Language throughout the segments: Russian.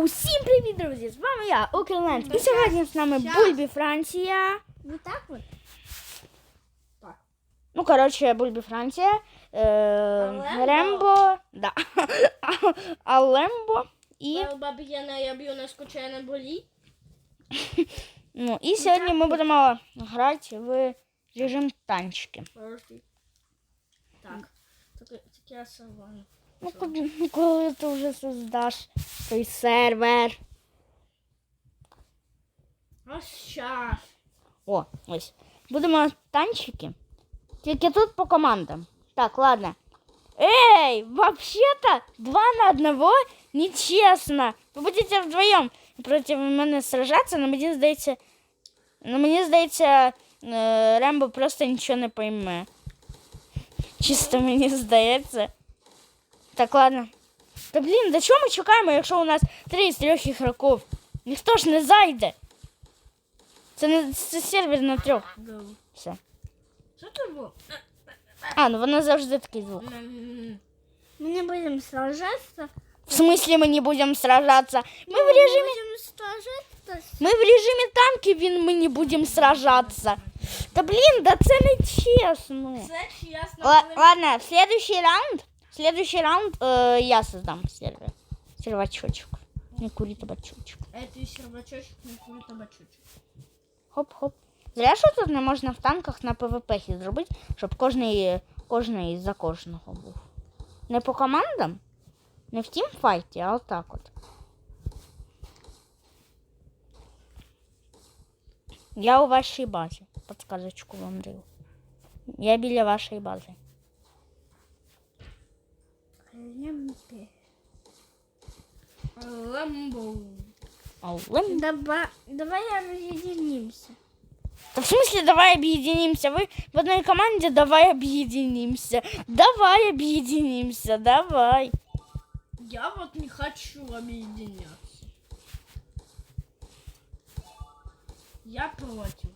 Усім привіт, друзі! З вами я, Укрленд. І сьогодні з нами. Бульбі Франція. Вот так вот? Ну, коротше, Бульбі Франція. Е? Рембо. Да. А Лембо. І, Баба Яна, я б'ю на скучає болі. ну, і сьогодні ми будемо грати в режим танчики. Подожди. Так. Так, я сорваю. Ну, коли, коли ти вже создаш той сервер. А сейчас. О, ось. Будемо танчики. Тільки тут по командам. Так, ладно. Эй, вообще-то два на одного нечестно. Ви будете вдвоєм проти мене сражатися, але мені здається, ну, мені здається, е, Рембо просто нічого не пойме. Чисто мені здається. Так, ладно. Та блін, до чого ми чекаємо, якщо у нас три з трьох ігроків? Ніхто ж не зайде. Це не це сервер на трьох. Go. Все. Що це було? А, ну вона завжди такий звук. Мы не будем сражаться. В смысле мы не будем сражаться? Мы в режиме, будем сражаться. мы в режиме танки, він ми не будем сражаться. Та блін, да це не чесно. Це чесно. Ла- ладно, в следующий раунд, в следующий раунд э, я создам сервер. Сервачочек. Не кури табачочек. Это сервачочек, не курит табачочек. Хоп-хоп. Зря, що тут не можна в танках на ПВП зробити, щоб кожний, кожний за кожного був. Не по командам, не в тімфайті, а отак от. Я у вашій базі. Подсказочку вам даю. Я біля вашої бази. Ламбо. Аллем. Давай, давай разъединимся. Да в смысле давай объединимся? Вы в одной команде давай объединимся. Давай объединимся, давай. Я вот не хочу объединяться. Я против.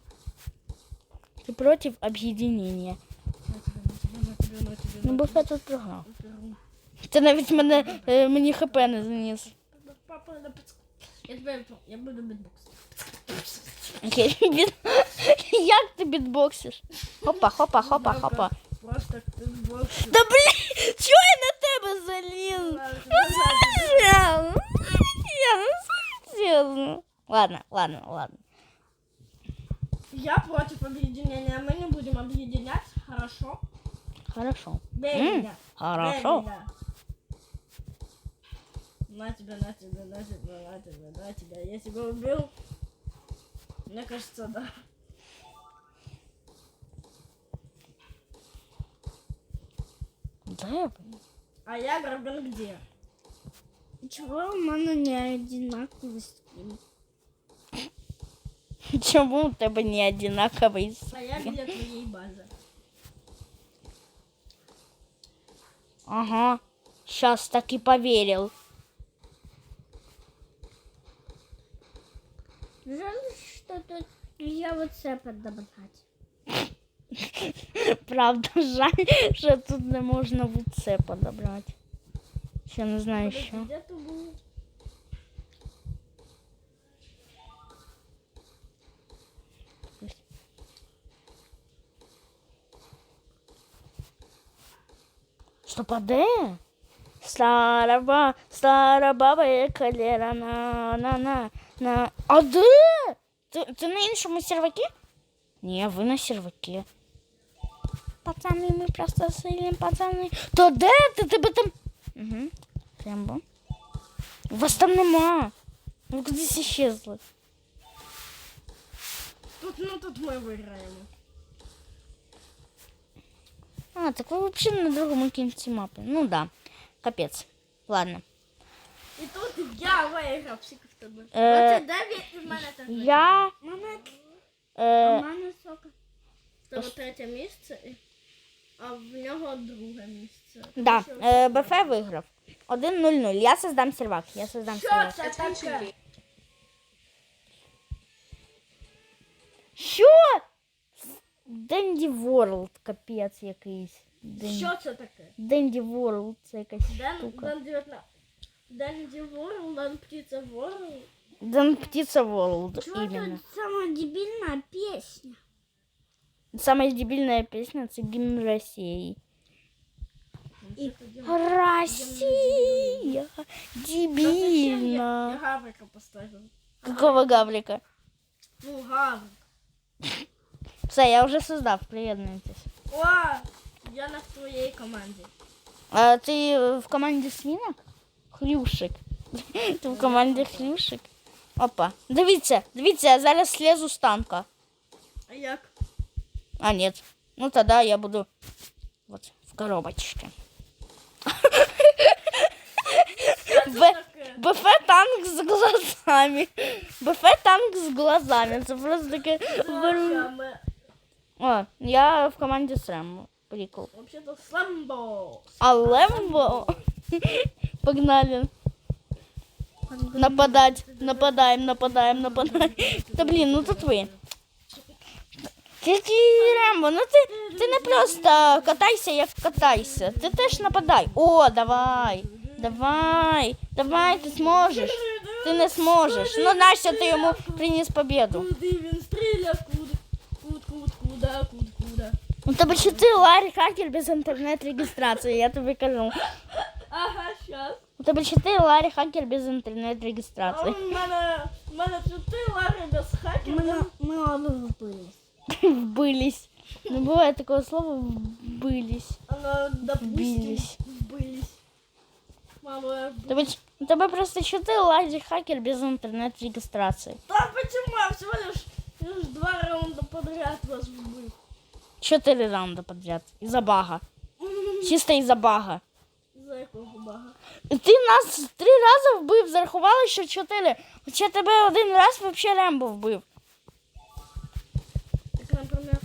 Ты против тебе. Ну, бо я тут програв. Беру. Ти навіть мене, е, мені хп не заніс. Папа, на пацк- Я тебе я буду битбокс. Окей, біт... Як ти бітбоксиш? Хопа, хопа, хопа, хопа. Просто битбокс. Да блін, чого я на тебе заліз? Я, я ну серйозно. Ладно, ладно, ладно. Я против объединения. Мы не будем объединяться, хорошо? Хорошо. Бей М, меня. Бей Хорошо. меня. На тебя, на тебя, на тебя, на тебя, на тебя. Я тебя убил. Мне кажется, да. Да, я понял. А я Грабин где? Чего у мене не одинаковый скин? Чому у тебе не одинаковий А я где твоей базы? Ага. Сейчас так и поверил. Жаль, что тут нельзя вот це подобрать. Правда, жаль, що тут не можна вот це подобрати. Ще не знаю що. Где ты был? Стоп, а де? Стара ба, стара баба є калера на на на на. А де? Ти, ти на іншому сервакі? Ні, ви на сервакі. Пацани, ми просто сильні пацани. То де ти? Тебе там. Угу. Рембо. Вас там нема. Ви кудись исчезли. Тут, ну тут мы выиграем. А, так ви взагалі на другому кінці мапи. Ну да. Капець. Ладно. И тут я выиграл, психов тобой. Е, я. Е. Це третє місце, а в нього друге місце. да, е, БФ виграв. 1-0-0. Я создам сервак. Я создам Що сервак. це таке? Що? Денді Ворлд, капець якийсь. Ден- Що це таке? Денді Ворлд, це якась Ден, штука. Ден 19. Данди Ворл, Дан Птица Ворл. Дэн Птица Ворлд, именно. тут самая дебильная песня? Самая дебильная песня это гимн России. И- Россия Я дебильна. Гаврика поставил. Какого гаврика? Ну, Гаврик. Все, я уже создав, приєднуйтесь. О, я на твоей команде. А ти в команді свинок? Хрюшик. Ти в команді хрюшик? Опа. Дивіться, дивіться, я зараз слезу з танка. А як? А, нет. Ну тогда я буду вот в коробочке. Що це Б- таке? БФ танк з глазами. БФ танк з глазами. Це просто таке. Слушай, ми- О, я в команді з Рембо. Прикол. Вообще-то Сламбо. А Лембо. Погнали. Нападать. Нападаем, нападаем, нападаем. Та блін, ну тут ви. Тільки Рембо, ну ти, ти не просто катайся, як катайся. Ти теж нападай. О, давай. Давай. Давай, ти зможеш. Ти не зможеш. Ну, Настя, ти йому приніс победу. Куди він стріляв, куди? Куд, куд, куда, куд, куда. У тебе ще ти Ларі Хакер без інтернет-реєстрації, я тобі кажу. Ага, щас. У тебе ще ти Ларі Хакер без А інтернет-реєстрації. в мене, в мене чотири лари без Мы, хакера. мы оба вбылись. Вбились. Не буває такого слова вбились. Она, допустим, Вбились. вбились. Мама, я У тебе, у тебе просто ще ти Ларі Хакер без інтернет-реєстрації. Да почему я всего лишь, лишь два раунда подряд вас вбив? Чотири раунди подряд. Із-за бага. Чисто із-за бага. Ти нас три рази вбив, зарахували, що чотири. Хоча тебе один раз взагалі Рембо вбив. Так, например,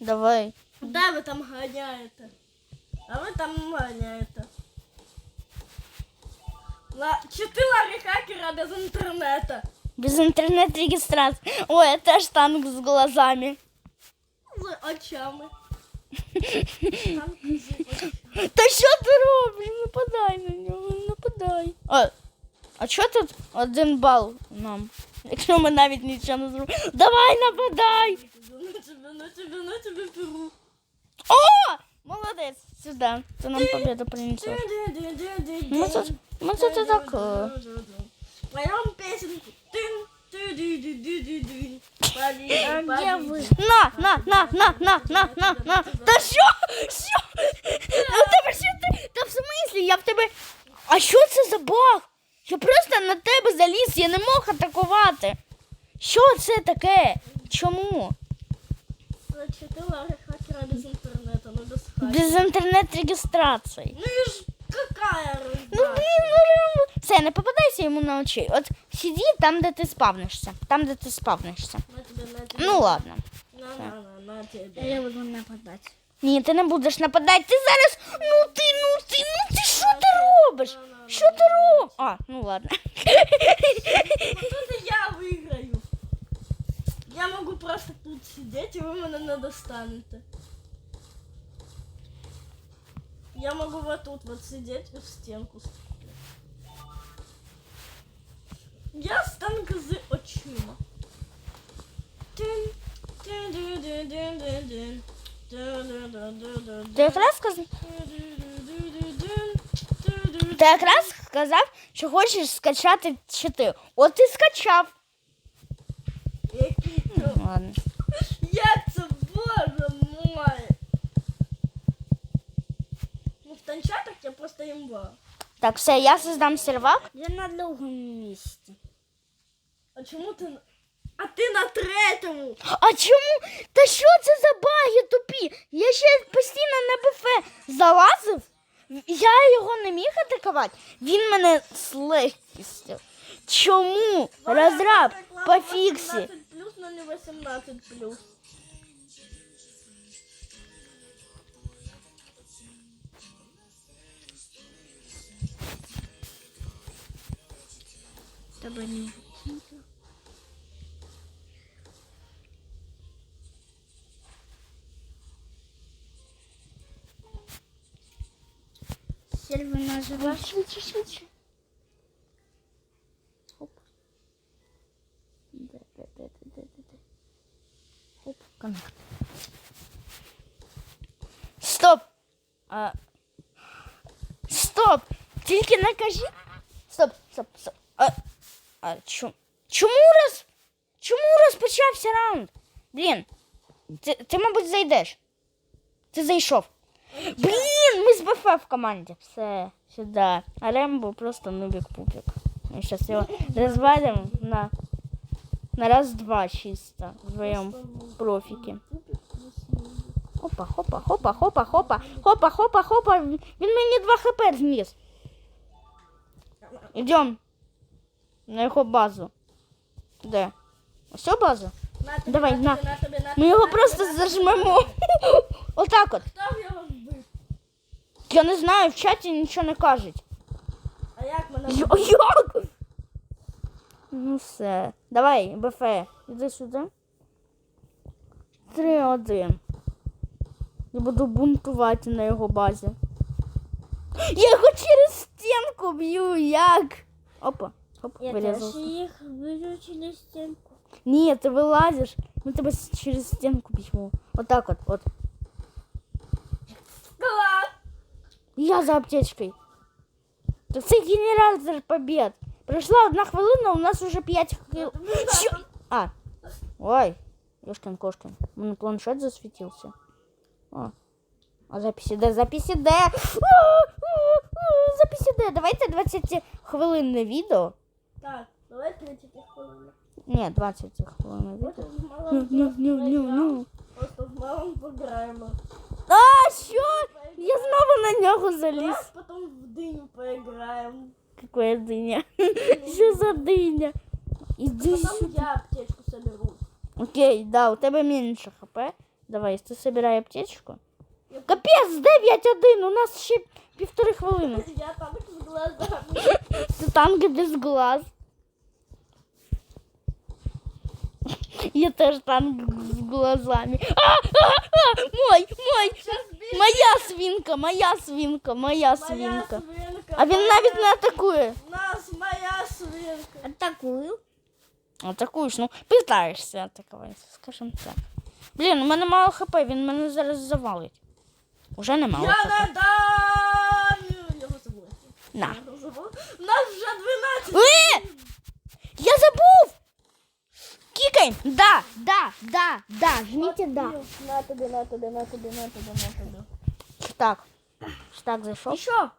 Давай. да, ви там гоняєте. А ви там гоняєте. На чотири хакера без інтернету. Без інтернет-реєстрації. Ой, я теж танк з глазами. З очами. Там з очами. Та що ти робиш? Нападай на нього, нападай. А, а що тут один бал нам? Якщо ми навіть нічого не зробимо. Давай нападай! На тебе, на тебе, на тебе перу. О! Молодець! Сюди. Це нам победу принесет. Ну, Ми тут, ми тут і так. е, Поем песенку. Тын, ты ды ды ды ды ды. А где вы? На, на, на, на, на, на, на, на. Та що? Що? Ну в тебе що ти? Та в смислі, я в тебе. А що це за баг? Я просто на тебе заліз, я не мог атакувати. Що це таке? Чому? Читала хакера без интернета, но без хакера. Без інтернет-реєстрації. Ну и ж какая Ну разница? блін, ну реально. все, не попадайся йому на очі. От сиди там, де ти спавнишся. Там, де ти спавнишся. Ну ладно. На, на, на, на тебе. Я буду нападать. Ні, ти не будеш нападати. Ти зараз. Ну ти, ну ти, ну ти що ти робиш? Що ти робиш? А, ну ладно. Вот это я выиграю. Я могу просто тут сидеть, и вы меня не достанете. Я могу вот тут вот сидеть и в стенку Я стану з очима. Ти якраз сказав, ти якраз сказав, що хочеш скачати чити. От і скачав. Який то Ладно. Як це, боже мой! Ну, в танчатах я просто имба. Так, все, я создам сервак. Я на другом месте. А чому ти... на- А ти на третьому! А чому? Та що це за баги тупі? Я ще постійно на БФ залазив. Я його не міг атакувати. Він мене з легкістю. Чому? Розраб, пофіксі. 18 плюс, но не 18 плюс. теперь вымазываем. Шучу, шучу. Оп. Да, да, да, да, да, да. Хоп, коннект. Стоп! А... Стоп! Тільки накажи. Стоп, стоп, стоп. А, а чому? Чему раз? Чому розпочався раунд? Блін, ты, ти, мабуть, зайдешь? Ты зайшов. Блін, ми з БФ в команді. Все, сюди. А Рембо просто нубик-пупик. Ми зараз його розвалимо на, на раз-два чисто вдвоєм профіки. Хопа, хопа, хопа, хопа, хопа, хопа, хопа, хопа. Він мені 2 хп зніс. Йдем на його базу. Де? Ось ця база? На тобі, Давай, на. на. тобі, на тобі, на Ми тобі, його на просто тобі, на тобі. зажмемо. Отак от. Хто його вбив? Я не знаю, в чаті нічого не кажуть. А як мене вбив? Як? Ну все. Давай, БФ, іди сюди. Три один. Я буду бунтувати на його базі. Я його через стінку б'ю, як? Опа, оп, Я теж їх вижу через стінку. Ні, ти вилазиш, ми тебе через стінку б'ємо. Отак от, от. Я за аптечкой. Так це генератор побед. Пройшла одна хвилина, у нас уже 5 хвилин. Чо? А. Ой. Ёшкин кошкин. У мене планшет засвітився. О. А запись іде, запись іде. А, а, а, Запись іде. Давайте 20 хвилинне відео. Так, давай 30 хвилин. Ні, 20 хвилинне відео. Потім з Ну, малим ну, ну, ну, ну. Просто з малим пограємо. А, що? Я знову на нього заліз. Давай потім в диню поіграємо. Какая диня? Що за диня? Іди Потім сюди. я аптечку соберу. Окей, да, у тебе менше хп. Давай, ти собирай аптечку. Я- Капець, 9-1, у нас ще півтори хвилини. Я там з глазами. Це танки без глаз. Я теж танк з глазами. А, а, а, мой, мой, Щас більше. моя свинка, моя свинка, моя Моя свинка. свинка. А він навіть не атакує. Нас моя свинка. Атакую. Атакуєш, ну питаєшся атакувати, скажімо так. Блін, у мене мало хп, він мене зараз завалить. Уже не мало Я хп. не дам його забула. На. Його забула. Нас вже 12. Е! Я забув! Кікай! Да, да, да, да, жміть да. На тобі, на тобі, на тобі, на тобі, на тобі. Так. Так, зайшов. що?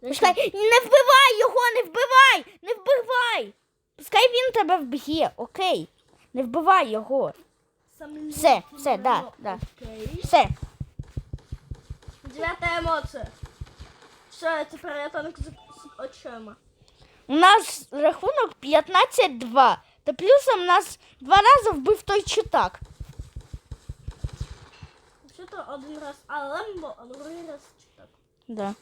Пускай, не вбивай його, не вбивай! Не вбивай! Пускай він тебе вб'є, окей. Не вбивай його. Все, все, да, да. Все. Дев'ята емоція. Все, тепер я танк з, з очима. У нас рахунок 15-2. Та плюсом нас два рази вбив той читак. Що-то один раз Алембо, а другий раз читак. Да.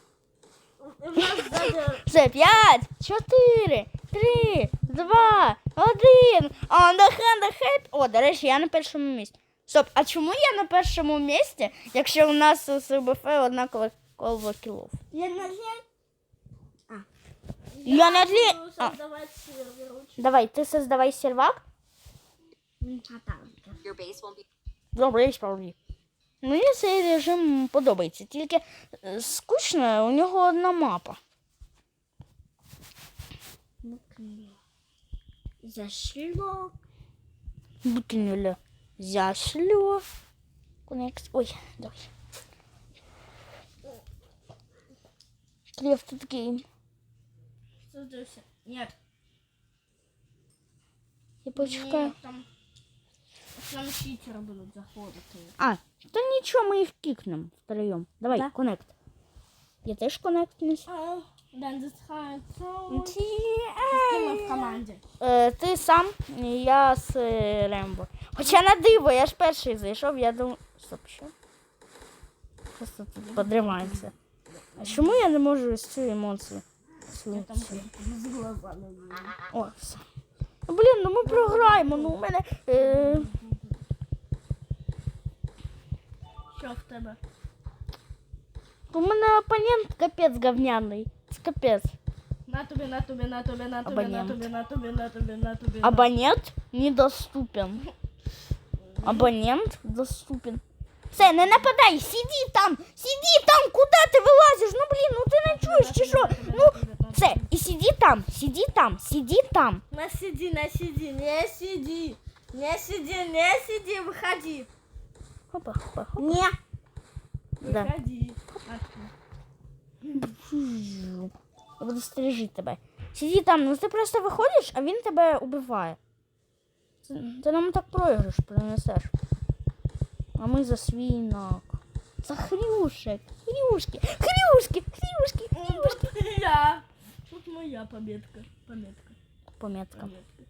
Все, 5, 4, 3, 2, 1. On the hand the. О, до речі, я на першому місці. Стоп, а чому я на першому місці, якщо у нас з БФ однаково коло кілов? Я на жаль. Я на длі... буду А, создавати сервер. давай, ти создавай сервак. Атака. Your base won't be Добре, справді. Мені цей режим подобається, тільки е, скучно, у нього одна мапа. Зашло. Бутинуля. Зашло. Конекс. Ой, давай. Клев, ты Такий. Создався. Нет. Я почекаю. Там, там читери будуть заходити. А, то нічого, ми їх кикнемо втроєм. Давай, Да. коннект. Я теж коннектнусь. А, З ми в команді? Е, ти сам, я з е, Рембо. Хоча на диво, я ж перший зайшов, я думаю. Стоп, що? Просто тут подримається. А чому я не можу ось цю емоцію? Цю, Я там цю. з глазами. О, все. Ну, блін, ну ми програємо, ну у мене. Е, Що в тебе? у мене опонент капець говняний. Це капець. На тобі, на тобі, на тобі, на тобі, на Абонент. тобі, на тобі, на тобі, на тобі. на- Абонент недоступен. Абонент доступен. Все, не нападай, сиди там, сиди там, куди ти вилазиш? Ну блін, ну ти не чуєш чи що? Ну, все, і сиди там, сиди там, сиди там. Не сиди, не сиди, не сиди. Не сиди, не сиди, выходи. Хопа, хопа, хопа. Не. Да. Выходи. Я буду стережити тебе. Сиди там, ну ти просто виходиш, а він тебе убиває. Ти, ти нам так проіграш принесеш. А ми за свинок. За хрюшек. Хрюшки, хрюшки, хрюшки, хрюшки. Вот я. Тут моя победка. Пометка. Пометка. Пометка.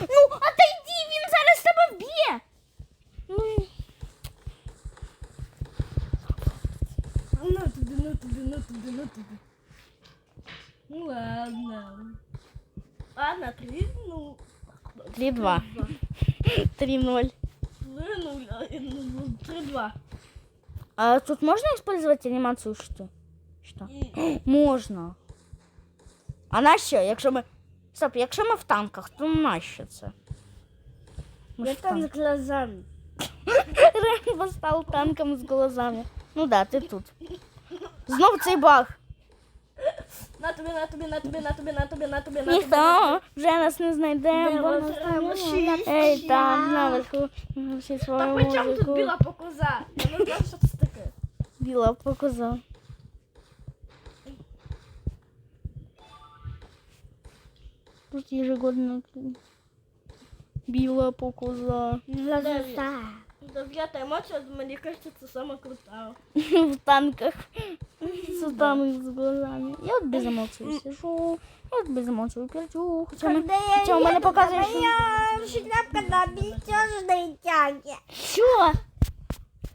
Ну, отойди, він зараз тебе вб'є. Ну, і- Ну тебе, ну тебе, ну тебе, ну тебе. Ну ладно. Ладно, три, ну. 3-2. 3-0. Ну, ну, ну, три-два. А тут можно использовать анимацию что? Що? И Можна. А на що? Якщо ми. Стоп, якщо ми в танках, то на що це? Ми ж Я в там с глазами. Рембо став танком з глазами. Ну да, ти тут. Знов цей баг. на тобі, на тобі, на тобі, на тобі, на тобі, на тобі, на тобі. Ніхто вже нас не знайдемо. Бо там шість. Ей, там наверху. Всі свою Та при чому тут музику. біла покоза? Я не знаю, що це таке. Біла показав. Тут ежегодно біла показа. Глаза. Дев'ята емоція, мені кажется, це сама крута. в танках с там з глазами. Я от без емоцій сижу, я от без емоцій перчу. Хоча, ми, хоча у мене показує, що... шляпка на бесежной тяге. Що?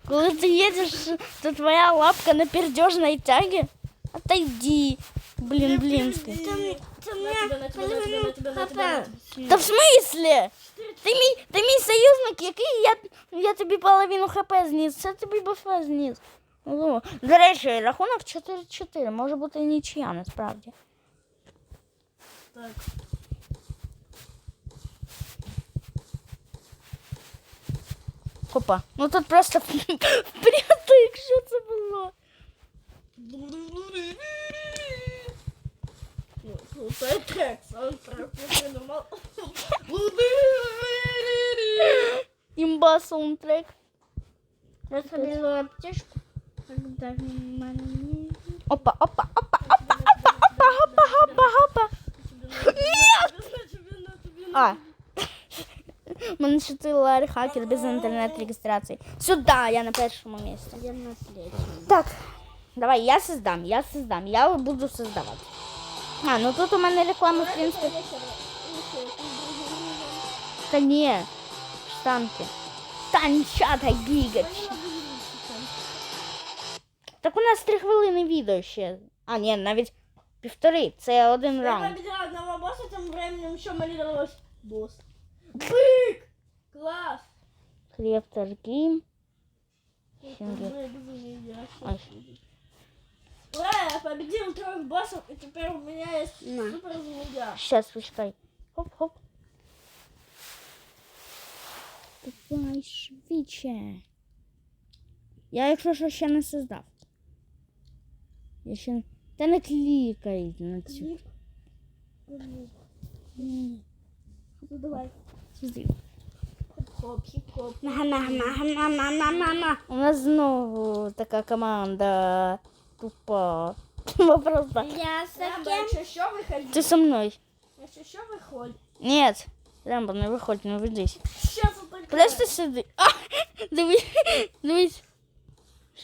Коли ти їдеш, то твоя лапка на пердежной тяге? Отойди. Блін, блінський. Тебе. Та в смислі? Ти мій, ти мій союзник, який я, я тобі половину хп зніс, це тобі БФ зніс. Ну, До речі, рахунок 4-4, може бути нічия насправді. Так. Хопа. Ну тут просто впрятик, що це було. Ну, слухай трек, саундтрек я придумал. Імба саундтрек. Я собі аптечку. Когда мені... Опа, опа, опа, опа, опа, опа, опа, опа, опа. А. У мене ще ти ларі хакер без інтернет-реєстрації. Сюди, я на першому місці. Я на третьому. Так, давай, я создам, я создам, я буду создавати. А, ну тут у мене реклама, в принципі. Та ні, штанки. Танчата гігач. Так у нас три хвилини відео ще. А, ні, навіть півтори. Це один Я раунд. победила одного босса, тем временем еще молилась босс. Бык! Класс! Хліб торгім. Синги. Бык, змея. Ой. Ура, я победил трех боссов, и теперь у меня есть На. супер змея. Щас, почекай. Хоп-хоп. Давай швидше. Я, якщо що, ще не создав. Я ще не... Та не клікай на цю. Ні. Ну давай. Сюди. Хоп, хип-хоп. Мама-мама-мама-мама-мама. У нас знову така команда тупа. Просто. Я совсем... Рамбо. Ты со мной. Если что, выходи. Нет. Рэмбо, не ну выходь, не выйдись. Просто сиди. А, давай. дивись.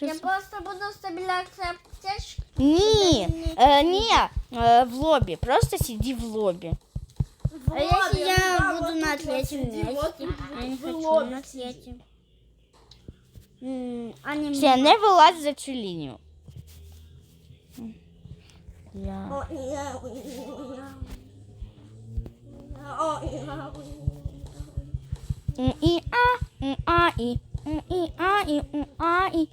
Я просто буду стабиляться аптечку. не, е, ні, е, в лобі. Просто сиди в лобі. А если я буду на ответе. играть? Ну, я не хочу на атлете. А Все, не вылазь за цю лінію. Я... И а, и а, и и а, и а, и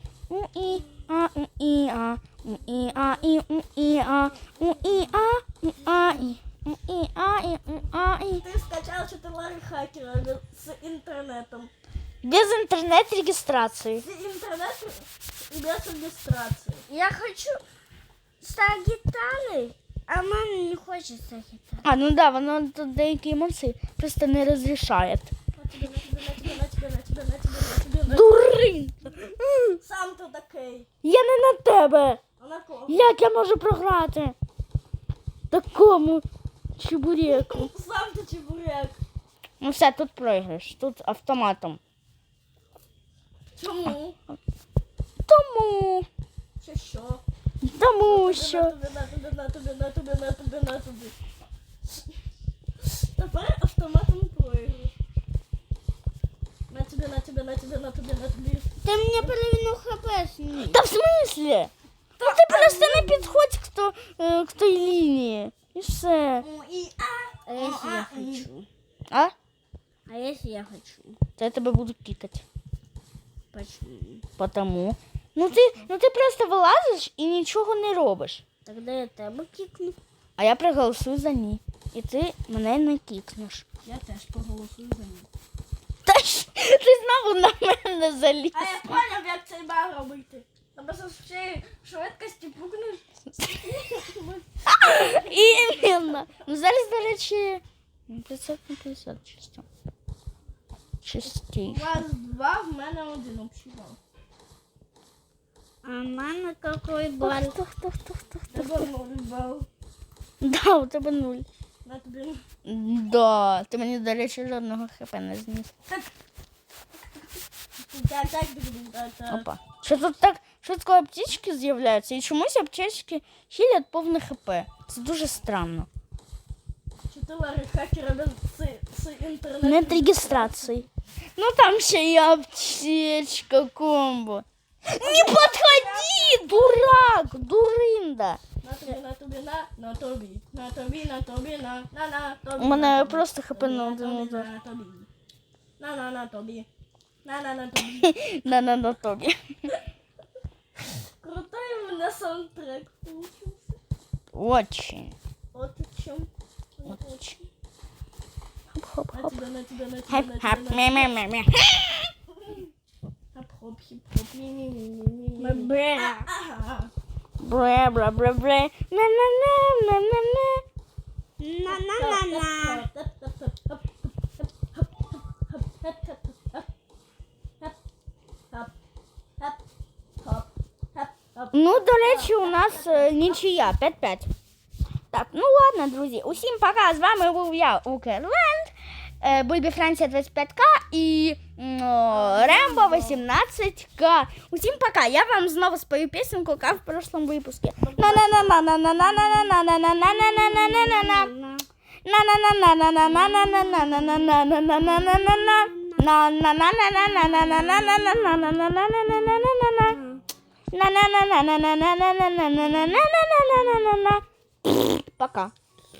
и а, и а, и а, и и а, и а, и а, и и а, и а, и Ты скачал четыре хакера с интернетом. Без интернет-регистрации. Без интернет-регистрации. Я хочу гитарой, а мама не хочет стать гитарой. А, ну да, воно тут деякі емоції просто не розрішає. Дурин! Сам ти такий. Я не на тебе! А на кого? Як я можу програти? Такому чебуреку. Сам ти чебурек. Ну все, тут програєш, тут автоматом. Чому? Тому, Чи що? тому що. На тобі, на тобі, на тобі, на тобі, на тобі, на тобі. Тепер автоматом проіграєш. На тебе, на тебе, на тебе, на тебе, на тобі. Ты мне половину хп сними. Та в смислі? Та ти просто не підходь к, то, е, к той лінії. І все. О, і а. А если я хочу? А? А если я хочу? То я тебе буду кікати. Почему? Потому. Ну ти, ну ти просто вилазиш і нічого не робиш. Тогда я тебе кикну. А я проголосую за ні. І ти мене не кікнеш. Я теж проголосую за нього. Та ж ти знову на мене заліз. А я поняв, як цей баг робити. З всієї швидкості пукнеш. Іменно. Ну зараз, до речі, ну, 50 на 50 чисто. У вас два, в мене один общий бал. А мама какой бал? Хто, хто, хто, хто, хто? Тебе новий бал. Да, у тебе нуль. На тобі. Да, ти мені, до речі, жодного хп не зніс. Так, так, так, так, так. Опа. Що тут так швидко аптечки з'являються, і чомусь аптечки хілять повне хп. Це дуже странно. Чотири хакера без з, з інтернету. Нет регистрации. Ну там ще є аптечка комбо. Не подходи, дурак, дуринда. На тобі, на тобі, на, на тобі, на тобі, на тобі, на, на, на тобі. У мене на тобі, просто хп тобі, на один тобі, удар. На тобі. На, на, на тобі. На, на, на тобі. На на на тобі. Крутой у мене саундтрек получився. Очень. От в чому. Очень. Хоп, хоп, На хоп. тебе, на тебе, на тебе, Хеп, на хеп, тебе, на мя, мя, мя, мя. Хоп-хоп, хіп-хоп, мі-мі-мі-мі-мі. Бре. Ага. Бре, бре, бре, бре. На на на на на на. На-на-на-на. Ну, до речі, у нас е, нічия 5-5. Так, ну ладно, друзі. Усім пока. З вами був я, Укрленд, е, Бульбі Франція 25К і м, о, Рембо 18к. Усім пока. Я вам снова спою песенку, как в прошлому випуску. Пока.